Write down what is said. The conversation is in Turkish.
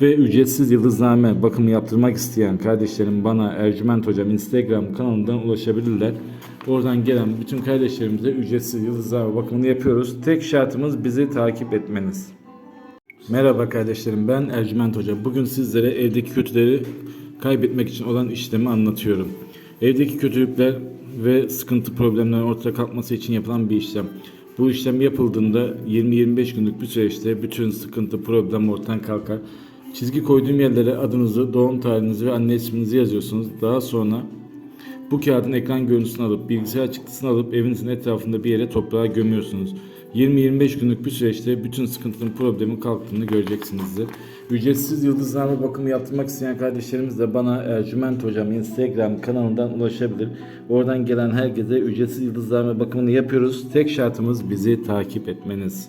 Ve ücretsiz yıldızname bakımı yaptırmak isteyen kardeşlerim bana Ercüment Hocam Instagram kanalından ulaşabilirler. Oradan gelen bütün kardeşlerimize ücretsiz yıldızname bakımını yapıyoruz. Tek şartımız bizi takip etmeniz. Merhaba kardeşlerim ben Ercüment Hoca. Bugün sizlere evdeki kötüleri kaybetmek için olan işlemi anlatıyorum. Evdeki kötülükler ve sıkıntı problemlerin ortaya kalkması için yapılan bir işlem. Bu işlem yapıldığında 20-25 günlük bir süreçte bütün sıkıntı problem ortadan kalkar. Çizgi koyduğum yerlere adınızı, doğum tarihinizi ve anne isminizi yazıyorsunuz. Daha sonra bu kağıdın ekran görüntüsünü alıp bilgisayar çıktısını alıp evinizin etrafında bir yere toprağa gömüyorsunuz. 20-25 günlük bir süreçte bütün sıkıntının problemin kalktığını göreceksinizdir. Ücretsiz yıldızname bakımı yaptırmak isteyen kardeşlerimiz de bana Ercüment Hocam Instagram kanalından ulaşabilir. Oradan gelen herkese ücretsiz yıldızname bakımını yapıyoruz. Tek şartımız bizi takip etmeniz.